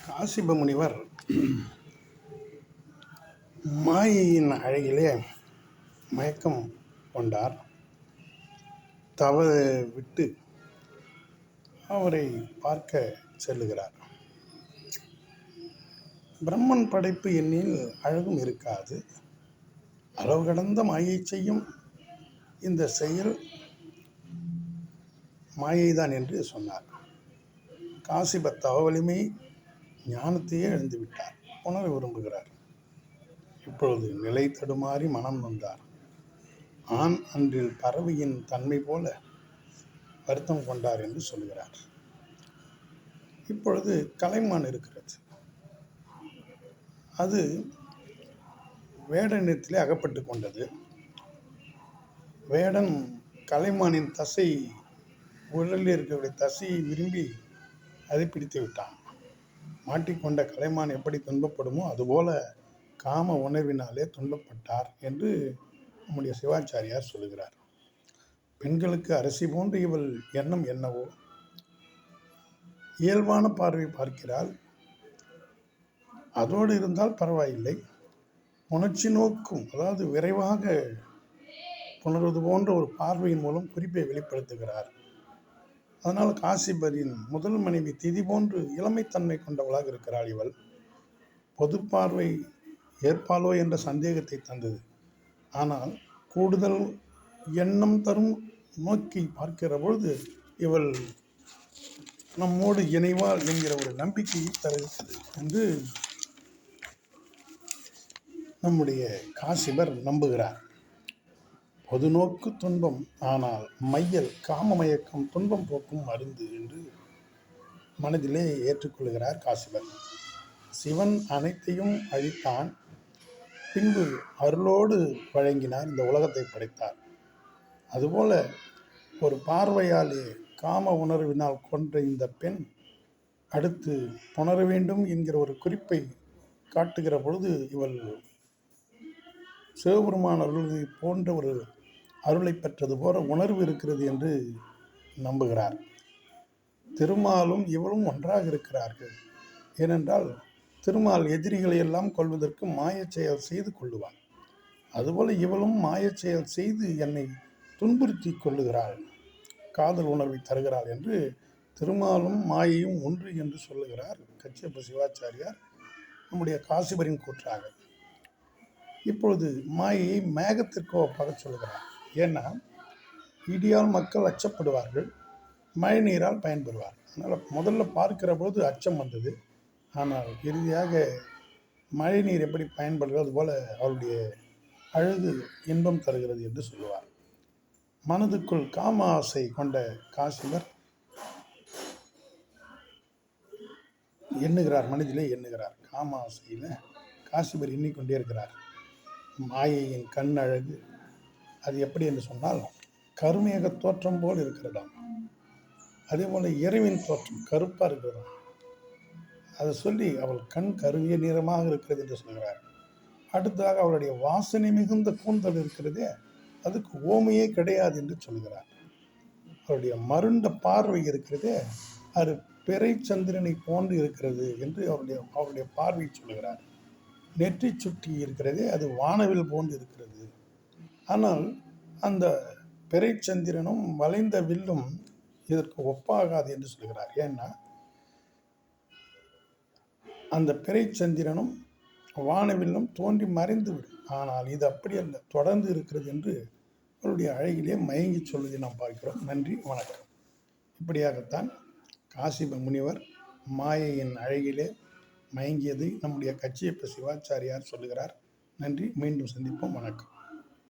காசிப முனிவர் மாயையின் அழகிலே மயக்கம் கொண்டார். தவ விட்டு அவரை பார்க்க செல்லுகிறார். பிரம்மன் படைப்பு எண்ணில் அழகும் இருக்காது. அளவு கடந்த மாயை செய்யும் இந்த செயல் மாயைதான் என்று சொன்னார். காசிப தவ வலிமை ஞானத்தையே இழந்து விட்டார். உணர விரும்புகிறார். இப்பொழுது நிலை தடுமாறி மனம் நொந்தார். ஆண் அன்றில் பறவையின் தன்மை போல வருத்தம் கொண்டார் என்று சொல்கிறார். இப்பொழுது கலைமான் இருக்கிறது. அது வேடனிடத்திலே அகப்பட்டு கொண்டது. வேடன் கலைமானின் தசை உடலில் இருக்கக்கூடிய தசையை விரும்பி அதை பிடித்து விட்டான். மாட்டிக்கொண்ட கலைமான் எப்படி துன்பப்படுமோ அதுபோல காம உணர்வினாலே துன்பப்பட்டார் என்று நம்முடைய சிவாச்சாரியார் சொல்லுகிறார். பெண்களுக்கு அரசி போன்ற இவள் எண்ணம் என்னவோ? இயல்பான பார்வை பார்க்கிறாள். அதோடு இருந்தால் பரவாயில்லை. உணர்ச்சி நோக்கும் அதாவது விரைவாக புணர்வது போன்ற ஒரு பார்வையின் மூலம் குறிப்பை வெளிப்படுத்துகிறார். அதனால் காசிபரின் முதல் மனைவி திதி போன்று இளமைத்தன்மை கொண்டவளாக இருக்கிறாள் இவள். பொது பார்வை ஏற்பாளோ என்ற சந்தேகத்தை தந்தது. ஆனால் கூடுதல் எண்ணம் தரும் நோக்கி பார்க்கிற பொழுது இவள் நம்மோடு இணைவாள் என்கிற ஒரு நம்பிக்கையை தருகிறது என்று நம்முடைய காசிபர் நம்புகிறார். பொதுநோக்கு துன்பம் ஆனால் மையல் காம மயக்கம் துன்பம் போக்கும் மருந்து என்று மனதிலே ஏற்றுக்கொள்கிறார் காசிவன் சிவன் அனைத்தையும் அழித்தான் பின்பு அருளோடு வழங்கினார் இந்த உலகத்தை படைத்தார். அதுபோல ஒரு பார்வையாலே காம உணர்வினால் கொன்ற இந்த பெண் அடுத்து புணர வேண்டும் என்கிற ஒரு குறிப்பை காட்டுகிற பொழுது இவள் சிவபெருமான் அருள்களை போன்ற ஒரு அருளை பெற்றது போல உணர்வு இருக்கிறது என்று நம்புகிறார். திருமாலும் இவளும் ஒன்றாக இருக்கிறார்கள். ஏனென்றால் திருமால் எதிரிகளை எல்லாம் கொள்வதற்கு மாயச் செயல் செய்து கொள்ளுவான். அதுபோல இவளும் மாயச் செயல் செய்து என்னை துன்புறுத்தி கொள்ளுகிறாள். காதல் உணர்வை தருகிறாள் என்று திருமாலும் மாயையும் ஒன்று என்று சொல்லுகிறார் கச்சியப்ப சிவாச்சாரியார் நம்முடைய காசிபரின் கூற்றாக. இப்பொழுது மாயையை மேகத்திற்கு ஒப்பாக சொல்கிறார். ஏன்னா இடியால் மக்கள் அச்சப்படுவார்கள் மழை நீரால் பயன்பெறுவார் அதனால் முதல்ல பார்க்கிற போது அச்சம் வந்தது. ஆனால் இறுதியாக மழை நீர் எப்படி பயன்படுகிறது அதுபோல் அவருடைய அழுது இன்பம் தருகிறது என்று சொல்லுவார். மனதுக்குள் காம ஆசை கொண்ட காசிவர் எண்ணுகிறார் மனதிலே எண்ணுகிறார். காம ஆசையில் காசிபர் எண்ணிக்கொண்டே இருக்கிறார். மாயையின் கண் அழகு அது எப்படி என்று சொன்னால் கருமேக தோற்றம் போல் இருக்கிறதாம். அதே போல் இரவின் தோற்றம் கருப்பாக இருக்கிறதாம். அதை சொல்லி அவள் கண் கருகிய நிறமாக இருக்கிறது என்று சொல்கிறார். அடுத்ததாக அவளுடைய வாசனை மிகுந்த கூந்தல் இருக்கிறதே அதுக்கு ஓமையே கிடையாது என்று சொல்கிறார். அவருடைய மருண்ட பார்வை இருக்கிறதே அது பிறை சந்திரனை போன்று இருக்கிறது என்று அவருடைய அவருடைய பார்வை சொல்லுகிறார் நெற்றி சுட்டி இருக்கிறதே அது வானவில் போன்று இருக்கிறது. ஆனால் அந்த பிறைச்சந்திரனும் வளைந்த வில்லும் இதற்கு ஒப்பாகாது என்று சொல்கிறார். ஏன்னா அந்த பிறைச்சந்திரனும் வானவில்லும் தோன்றி மறைந்து விடும் ஆனால் இது அப்படி அல்ல தொடர்ந்து இருக்கிறது என்று அவருடைய அழகிலே மயங்கி சொல்வதை நாம் பார்க்கிறோம். நன்றி வணக்கம். இப்படியாகத்தான் காசிப முனிவர் மாயையின் அழகிலே மயங்கியதை நம்முடைய கச்சியப்ப சிவாச்சாரியார் சொல்லுகிறார். நன்றி மீண்டும் சந்திப்போம். வணக்கம்.